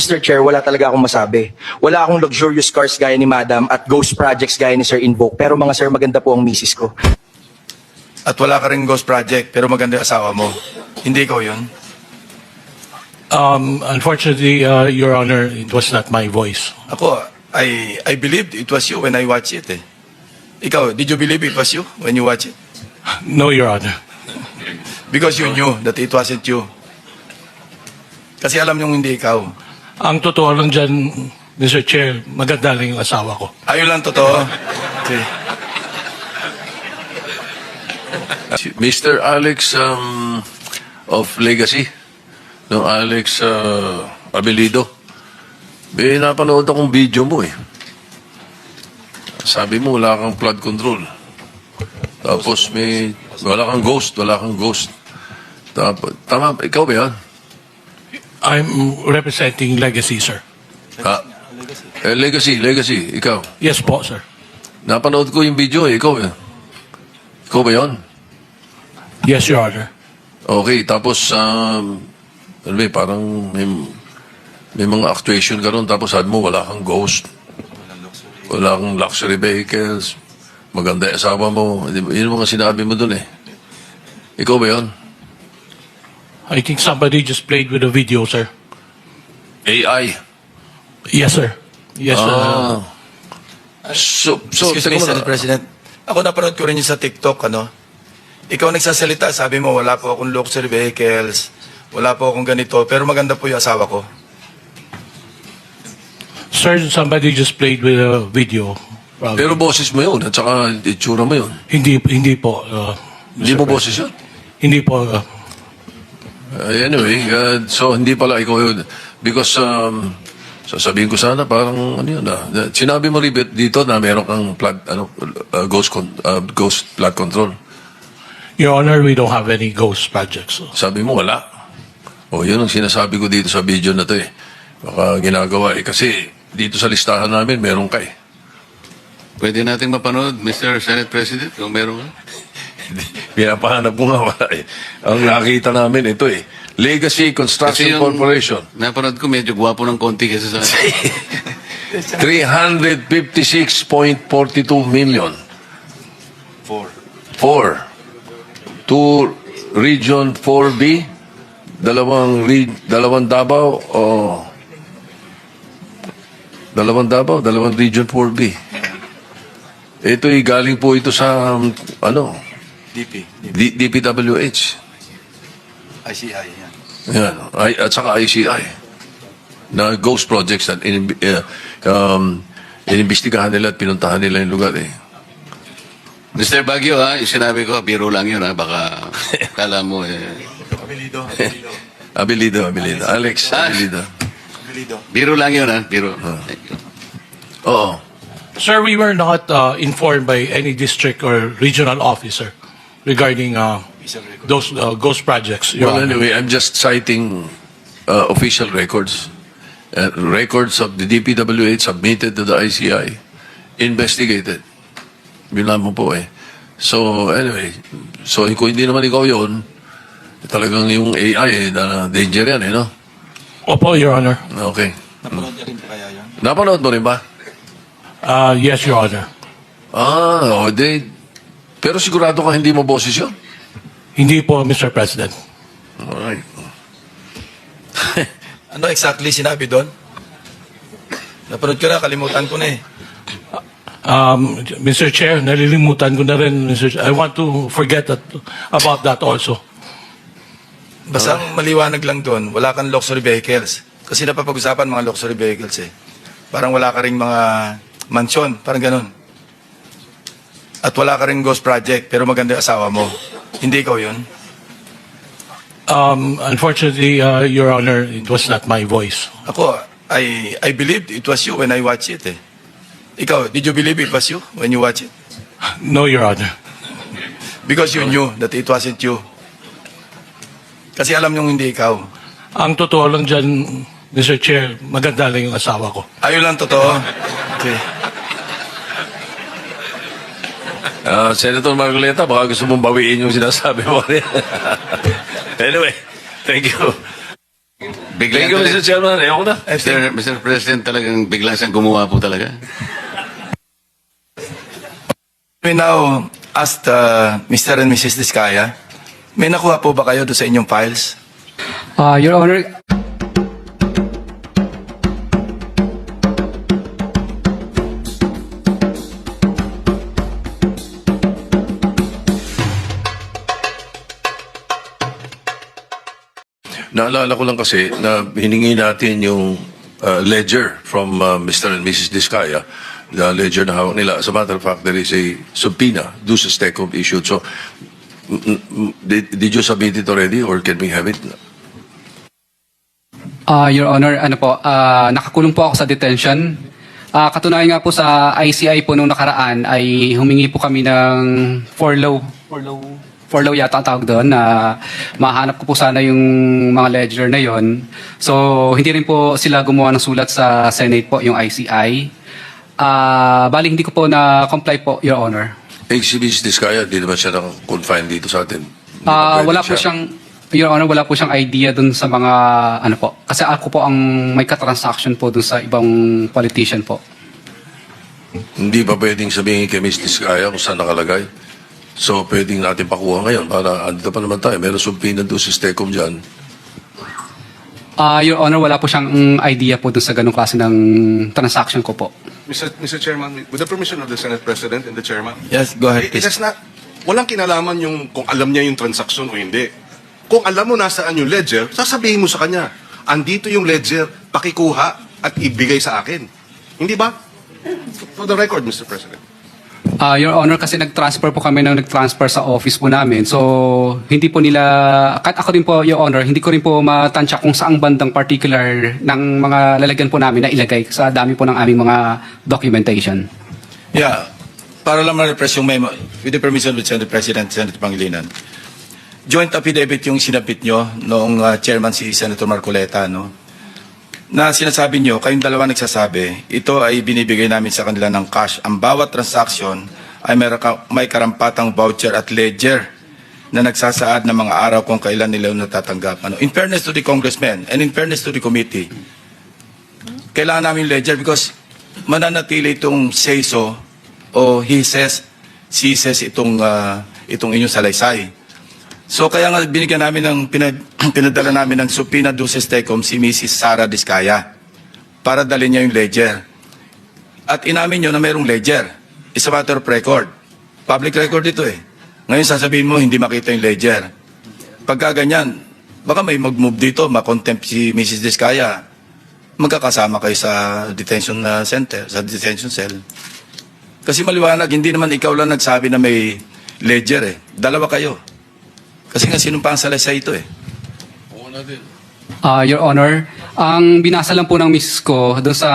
Mr. Chair, wala talaga akong masabi. Wala akong luxurious cars gaya ni Madam at ghost projects gaya ni Sir Invoke. Pero mga sir, maganda po ang misis ko. At wala ka rin ghost project, pero maganda yung asawa mo. Hindi ikaw yun. Um, unfortunately, uh, Your Honor, it was not my voice. Ako, I, I believed it was you when I watched it eh. Ikaw, did you believe it was you when you watched it? No, Your Honor. Because you knew that it wasn't you. Kasi alam niyong hindi ikaw. Ang totoo lang dyan, Mr. Chair, maganda lang yung asawa ko. Ayun lang totoo. Okay. Mr. Alex um, of Legacy, no Alex uh, Abelido. May napanood akong video mo eh. Sabi mo wala kang flood control. Tapos may wala kang ghost, wala kang ghost. Tapos, tama, ikaw ba yan? I'm representing Legacy, sir. Ha? Eh, legacy, legacy, ikaw. Yes po, sir. Napanood ko yung video eh, ikaw eh. Ikaw ba yan? Yes, Your Honor. Okay, tapos, um, ano ba, eh, parang may, may mga actuation ka ron, tapos sabi mo, wala kang ghost. Wala kang luxury vehicles. Maganda yung asawa mo. Di ba? Yun ang mga sinabi mo dun eh. Ikaw ba yun? I think somebody just played with the video, sir. AI. Yes, sir. Yes, sir. Ah. So, so, Excuse me, Mr. President. Ako napanood ko rin yun sa TikTok, ano? Ikaw nagsasalita, sabi mo, wala po akong luxury vehicles, wala po akong ganito, pero maganda po yung asawa ko. Sir, somebody just played with the video. Probably. Pero boses mo yun, at saka itsura mo yun. hindi, hindi po. Uh, Hindi Mr. mo President. boses yun? Hindi po. Uh, Uh, anyway, uh, so hindi pala ikaw yun. Because, um, sasabihin ko sana, parang, ano yun, ah, na- sinabi mo rin dito na meron kang flood, ano, uh, ghost, con- uh, ghost flood control. Your Honor, we don't have any ghost projects. Sabi mo, wala. O, yun ang sinasabi ko dito sa video na to eh. Baka ginagawa eh. Kasi dito sa listahan namin, meron ka eh. Pwede nating mapanood, Mr. Senate President, kung meron ka. Pinapahanap ko nga wala eh. Ang nakita namin, ito eh. Legacy Construction Corporation. napanood ko, medyo gwapo ng konti kasi sa... 356.42 million. Four. Four. Two Region 4B, dalawang re, dalawang Davao o dalawang Davao, dalawang Region 4B. Ito ay galing po ito sa um, ano, DP. D- DPWH. ICI, yan. Yan, I, at saka ICI na ghost projects na in, uh, um, inimbestigahan nila at pinuntahan nila yung lugar eh. Mr. Baguio, ha, yung sinabi ko, biro lang yun, ha, baka kala mo, eh. Abilido. Abilido, Abilido. Alex, Ah. Abilido. Abilido. Biro lang yun, ha, biro. Thank you. Oo. Sir, we were not uh, informed by any district or regional officer regarding uh, those uh, ghost projects. Your Well, Honor. anyway, I'm just citing uh, official records. Uh, records of the DPWH submitted to the ICI, investigated. Yun lamang po eh. So, anyway, so kung hindi naman ikaw yun, talagang yung AI eh, na danger yan eh, no? Opo, Your Honor. Okay. Napanood niya rin po kaya yun? Napanood mo rin ba? Uh, yes, Your Honor. Ah, oh, they, pero sigurado ka hindi mo boses yun? Hindi po, Mr. President. Alright. Ano exactly sinabi doon? Napanood ko na, kalimutan ko na eh. Um, Mr. Chair, nalilimutan ko na rin, Mr. Chair. I want to forget that, about that also. Basta ang maliwanag lang doon, wala kang luxury vehicles. Kasi napapag-usapan mga luxury vehicles eh. Parang wala ka ring mga mansyon, parang ganun. At wala ka ring ghost project, pero maganda yung asawa mo. Hindi ikaw yun. Um, unfortunately, uh, Your Honor, it was not my voice. Ako, I, I believed it was you when I watched it eh. Ikaw, did you believe it was you when you watched it? No, Your Honor. Because you knew that it wasn't you. Kasi alam niyong hindi ikaw. Ang totoo lang dyan, Mr. Chair, maganda lang yung asawa ko. Ayun lang totoo. Okay. Ah, Senator Margoleta, baka gusto mong bawiin yung sinasabi mo rin. anyway, thank you. Bigla Thank you, Mr. Chairman. Ayoko na. Mr. Mr. President, talagang bigla siyang gumawa po talaga. We now ask uh, Mr. and Mrs. Diskaya, may nakuha po ba kayo doon sa inyong files? Uh, Your Honor, Naalala ko lang kasi na hiningi natin yung uh, ledger from uh, Mr. and Mrs. Diskaya, the ledger na hawak nila. As a matter of fact, there is a subpoena, duce stecum issued. So, mm, mm, did, did you submit it already or can we have it? uh, Your Honor, ano po, uh, nakakulong po ako sa detention. Uh, katunayan nga po sa ICI po nung nakaraan ay humingi po kami ng forlow. Forlow? Forlow yata ang tawag doon na mahanap ko po sana yung mga ledger na yon. So, hindi rin po sila gumawa ng sulat sa Senate po, yung ICI. Uh, bali, hindi ko po na-comply po, Your Honor. Si Mrs. Diskaya, di naman siya nang confine dito sa atin. Hindi Ah, pwede wala po siya? siyang Your Honor, wala po siyang idea dun sa mga ano po. Kasi ako po ang may ka-transaction po dun sa ibang politician po. Hindi ba pwedeng sabihin kay Mrs. Diskaya kung saan nakalagay? So, pwedeng natin pakuha ngayon para andito pa naman tayo. Meron subpoena doon sa stecum dyan. Ah, Your Honor, wala po siyang mm, idea po dun sa ganung klase ng transaction ko po. Mr. Mr. Chairman, with the permission of the Senate President and the Chairman, Yes, go ahead, it please. has not, walang kinalaman yung kung alam niya yung transaction o hindi. Kung alam mo nasaan yung ledger, sasabihin mo sa kanya, andito yung ledger, pakikuha at ibigay sa akin. Hindi ba? For the record, Mr. President. Ah, Your Honor, kasi nag-transfer po kami ng nag-transfer sa office po namin. So, hindi po nila, kahit ako rin po, Your Honor, hindi ko rin po matansya kung saang bandang particular ng mga lalagyan po namin na ilagay sa dami po ng aming mga documentation. Yeah, para lang ma-repress yung memo, with the permission of Senate President, Senator Pangilinan. Joint affidavit yung sinabit nyo noong uh, chairman si Senator Marcoleta, no? Na sinasabi nyo, kayong dalawa nagsasabi, ito ay binibigay namin sa kanila ng cash. Ang bawat transaction ay may, may karampatang voucher at ledger na nagsasaad ng mga araw kung kailan nila natatanggap. Ano? In fairness to the congressman and in fairness to the committee, kailangan namin ledger because mananatili itong say-so o he says, she says itong, ah, itong inyong salaysay. So kaya nga binigyan namin ng, pinad, pinadala namin ng subpoena duces tecum si Mrs. Sara Diskaya para dalhin niya yung ledger. At inamin nyo na mayroong ledger. It's a matter of record. Public record ito eh. Ngayon sasabihin mo hindi makita yung ledger. Pagka ganyan, baka may mag-move dito, makontempt si Mrs. Diskaya magkakasama kayo sa detention na center, sa detention cell. Kasi maliwanag, hindi naman ikaw lang nagsabi na may ledger eh. Dalawa kayo. Kasi nga sinumpang salaysay ito eh. Oo natin. Ah, Your Honor, ang binasa lang po ng miss ko doon sa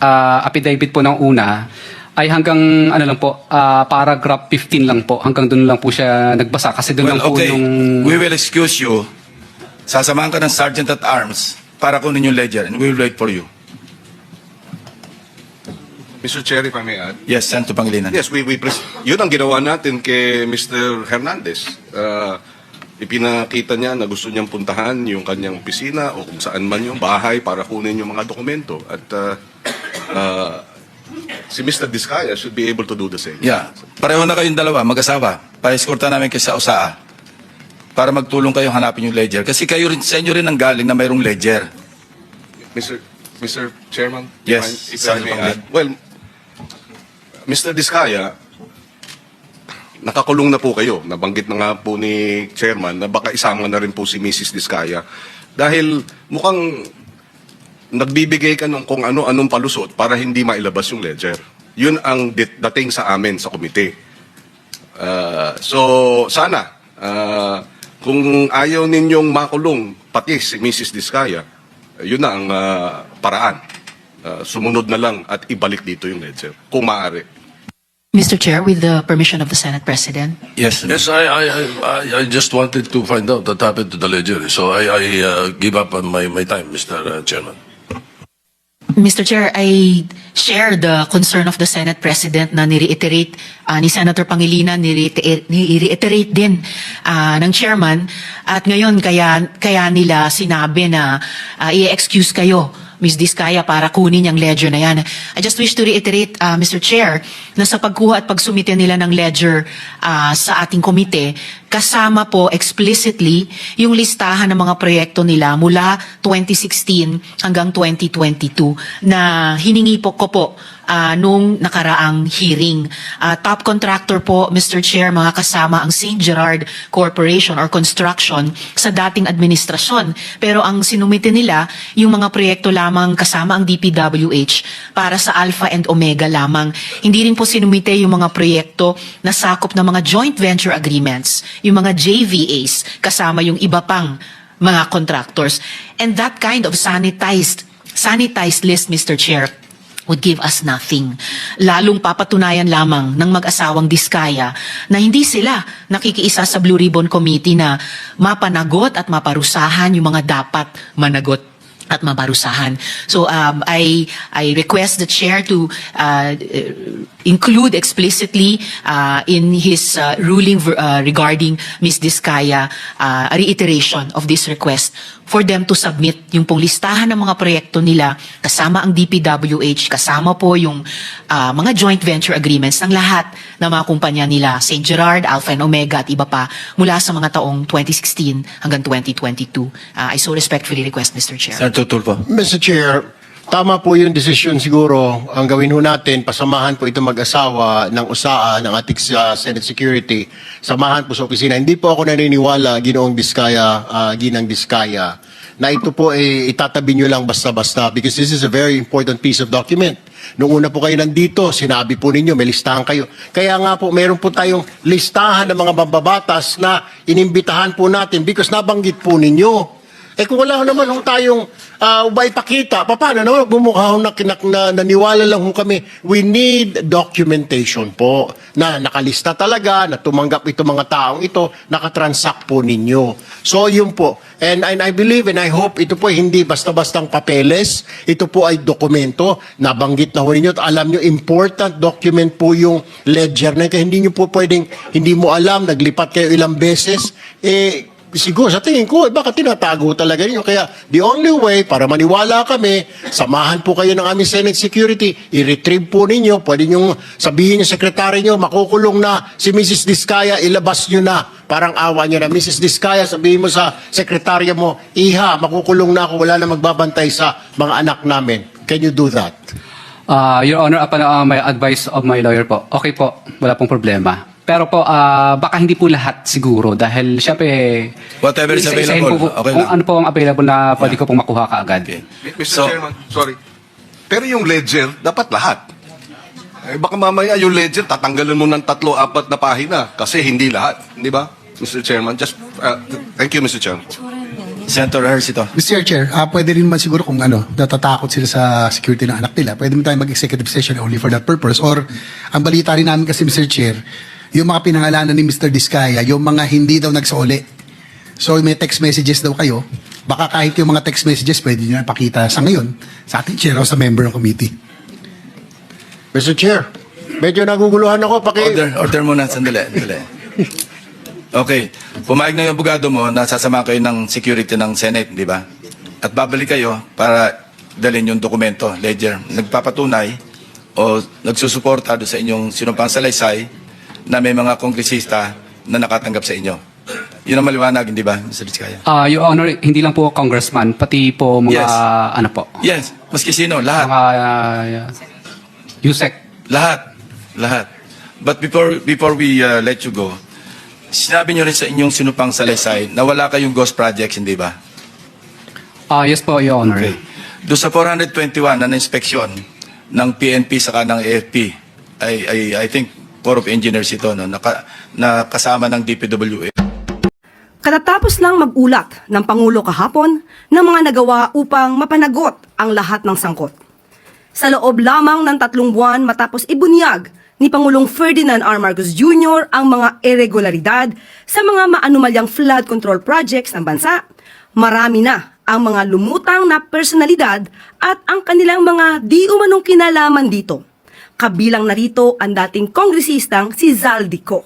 ah, affidavit po ng una ay hanggang ano lang po, ah, paragraph 15 lang po. Hanggang doon lang po siya nagbasa kasi doon lang Well, po okay. yung We will excuse you. Sasamahan ka ng Sergeant at Arms para kunin yung ledger and we will wait for you. Mr. Chair, if I may add. Yes, Senator Pangilinan. Yes, we, we pres- yun ang ginawa natin kay Mr. Hernandez. Uh, ipinakita niya na gusto niyang puntahan yung kanyang opisina o kung saan man yung bahay para kunin yung mga dokumento. At uh, uh, si Mr. Diskaya should be able to do the same. Yeah. Pareho na kayong dalawa, mag-asawa. Pa-escorta namin kayo sa USAA para magtulong kayo hanapin yung ledger. Kasi kayo rin, sa inyo rin ang galing na mayroong ledger. Mr. Mr. Chairman? Yes, if I, if I Senator may Pangilinan. add. Well, Mr. Diskaya, nakakulong na po kayo. Nabanggit na nga po ni Chairman na baka isama na rin po si Mrs. Diskaya. Dahil mukhang nagbibigay ka ng kung ano-anong palusot para hindi mailabas yung ledger. Yun ang dating sa amin sa komite. Uh, so, sana, uh, kung ayaw ninyong makulong pati si Mrs. Diskaya, yun na ang uh, paraan. Uh, sumunod na lang at ibalik dito yung ledger, kung maaari. Mr. Chair, with the permission of the Senate President, Yes. Yes, I, I, I, I- just wanted to find out what happened to the ledger. So I, I uh, give up on my, my time, Mr. Chairman. Mr. Chair, I share the concern of the Senate President na nireiterate ah, ni Senator Pangilinan, nireiter- nireiterate din ah, ng chairman. At ngayon, kaya, kaya nila sinabi na ah, i-excuse kayo, Ms. Diskaya, para kunin yung ledger na yan. I just wish to reiterate, ah, Mr. Chair, na sa pagkuha at pagsumite nila ng ledger ah, sa ating komite, kasama po explicitly yung listahan ng mga proyekto nila mula 2016 hanggang 2022 na hiningi po ko po ah, nung nakaraang hearing. Ah, top contractor po, Mr. Chair, mga kasama ang St. Gerard Corporation or Construction sa dating administrasyon. Pero ang sinumite nila, yung mga proyekto lamang kasama ang DPWH para sa Alpha and Omega lamang. Hindi rin po sinumite yung mga proyekto na sakop ng mga joint venture agreements, yung mga JVAs, kasama yung iba pang mga contractors. And that kind of sanitized, sanitized list, Mr. Chair, would give us nothing. Lalong papatunayan lamang ng mag-asawang diskaya na hindi sila nakikiisa sa Blue Ribbon Committee na mapanagot at maparusahan yung mga dapat managot at maparusahan. So um, I I request the chair to uh, include explicitly uh, in his uh, ruling uh, regarding Ms. Diskaya uh, a reiteration of this request for them to submit yung pong listahan ng mga proyekto nila kasama ang DPWH, kasama po yung uh, mga joint venture agreements ng lahat ng mga kumpanya nila, St. Gerard, Alpha and Omega at iba pa mula sa mga taong 2016 hanggang 2022. Uh, I so respectfully request, Mr. Chair. Senator Tulfo. Mr. Chair, tama po yung desisyon siguro. Ang gawin ho natin, pasamahan po ito mag-asawa ng USAA, ng ating uh, Senate Security. Samahan po sa opisina. Hindi po ako naniniwala, Ginoong Diskaya, uh, Ginang Diskaya, na ito po eh, itatabi nyo lang basta-basta because this is a very important piece of document. Noong una po kayo nandito, sinabi po ninyo, may listahan kayo. Kaya nga po, meron po tayong listahan ng mga mambabatas na inimbitahan po natin because nabanggit po ninyo eh kung wala naman ho tayong uh, ba ipakita, pa- paano naman bumukha ho na, kinak, na naniwala lang ho kami. We need documentation po na nakalista talaga, na tumanggap itong mga taong ito, nakatransact po ninyo. So yun po. And, and I believe and I hope ito po hindi basta-bastang papeles. Ito po ay dokumento. Nabanggit na ho ninyo at alam nyo, important document po yung ledger na. Kaya hindi nyo po pwedeng, hindi mo alam, naglipat kayo ilang beses. Eh, siguro sa tingin ko, eh, baka tinatago talaga ninyo. Kaya the only way para maniwala kami, samahan po kayo ng aming Senate Security, i-retrieve po ninyo, pwede nyo sabihin yung sekretary nyo, makukulong na si Mrs. Diskaya, ilabas nyo na. Parang awa nyo na, Mrs. Diskaya, sabihin mo sa sekretarya mo, Iha, makukulong na ako, wala na magbabantay sa mga anak namin. Can you do that? Ah, Your Honor, upon uh, my advice of my lawyer po, okay po, wala pong problema. Pero po, ah, baka hindi po lahat siguro dahil syempre... Whatever is isa-isahin available, po- okay kung lang. ano po ang available na pwede ko pong makuha kaagad. Okay. Mr. So- Chairman, sorry. Pero yung ledger, dapat lahat. Eh, baka mamaya yung ledger, tatanggalan mo ng tatlo, apat na pahina. Kasi hindi lahat. Di ba? Mr. Chairman, just, uh, thank you, Mr. Chairman. Senator Hersito. Mr. Chair, ah pwede rin naman siguro kung ano, natatakot sila sa security ng anak nila, pwede mo tayo mag-executive session only for that purpose. Or, ang balita rin namin kasi, Mr. Chair, yung mga pinangalanan ni Mr. Diskaya, yung mga hindi daw nagsoli. So, may text messages daw kayo. Baka kahit yung mga text messages, pwede nyo na pakita sa ngayon sa ating chair o sa member ng committee. Mr. Chair, medyo naguguluhan ako. Paki- Order, order muna, sandali. sandali. Okay. Pumayag na yung abogado mo na sasama kayo ng security ng Senate, di ba? At babalik kayo para dalhin yung dokumento, ledger. Nagpapatunay o nagsusuporta doon sa inyong sinumpang salaysay na may mga kongresista na nakatanggap sa inyo. Yun ang maliwanag, di ba, Mr. Vizcaya? Ah, Your Honor, hindi lang po congressman, pati po mga Yes. ano po, Yes, maski sino, lahat. mga uh, USEC. Lahat. Lahat. But before before we uh, let you go, sinabi nyo rin sa inyong sinupang salaysay na wala kayong ghost projects, hindi ba? Ah, yes po, Your Honor. Okay. Doon sa 421 na na-inspeksyon ng PNP saka ng AFP, I, I, I think Corps Engineers ito, no, naka, na kasama ng DPWA. Katatapos lang mag-ulat ng Pangulo kahapon ng mga nagawa upang mapanagot ang lahat ng sangkot. Sa loob lamang ng tatlong buwan matapos ibunyag ni Pangulong Ferdinand R. Marcos Jr. ang mga irregularidad sa mga maanumalyang flood control projects ng bansa, marami na ang mga lumutang na personalidad at ang kanilang mga di umanong kinalaman dito. Kabilang narito ang dating kongresistang si Zaldico.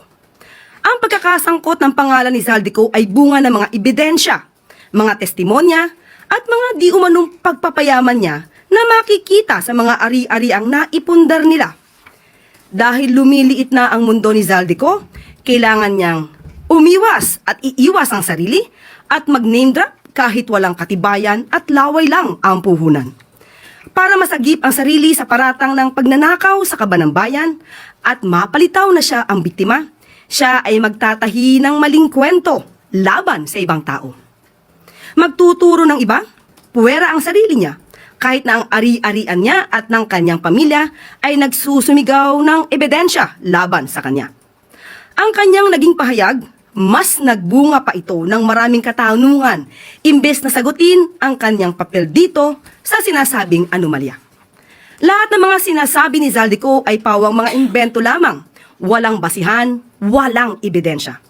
Ang pagkakasangkot ng pangalan ni Zaldico ay bunga ng mga ebidensya, mga testimonya, at mga di umanong pagpapayaman niya na makikita sa mga ari-ariang naipundar nila. Dahil lumiliit na ang mundo ni Zaldico, kailangan niyang umiwas at iiwas ang sarili at mag-name drop kahit walang katibayan at laway lang ang puhunan. Para masagip ang sarili sa paratang ng pagnanakaw sa kaban ng bayan at mapalitaw na siya ang biktima, siya ay magtatahi ng maling kwento laban sa ibang tao. Magtuturo ng iba, puwera ang sarili niya, kahit na ang ari-arian niya at ng kanyang pamilya ay nagsusumigaw ng ebidensya laban sa kanya. Ang kanyang naging pahayag, mas nagbunga pa ito ng maraming katanungan, imbes na sagutin ang kanyang papel dito sa sinasabing anomalya. Lahat ng mga sinasabi ni Zaldico ay pawang mga imbento lamang, walang basihan, walang ebidensya.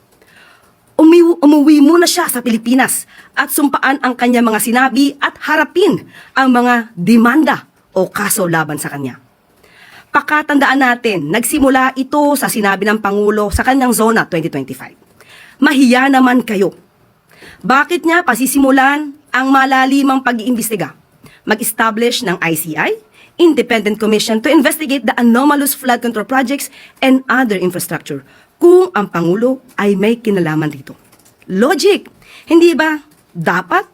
Umiw- umuwi muna siya sa Pilipinas at sumpaan ang kanyang mga sinabi at harapin ang mga demanda o kaso laban sa kanya. Pakatandaan natin, nagsimula ito sa sinabi ng Pangulo sa kanyang Zona 2025. Mahiya naman kayo. Bakit niya pasisimulan ang malalimang pag-iimbestiga? Mag-establish ng ICI, Independent Commission to investigate the anomalous flood control projects and other infrastructure kung ang Pangulo ay may kinalaman dito. Logic, hindi ba dapat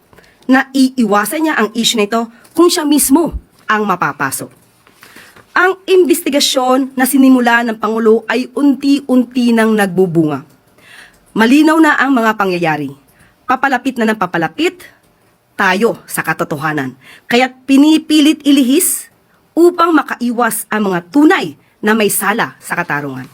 na iiwasan niya ang issue nito kung siya mismo ang mapapasok? Ang investigasyon na sinimula ng Pangulo ay unti-unti nang nagbubunga. Malinaw na ang mga pangyayari. Papalapit na ng papalapit tayo sa katotohanan. Kaya't pinipilit ilihis upang makaiwas ang mga tunay na may sala sa katarungan.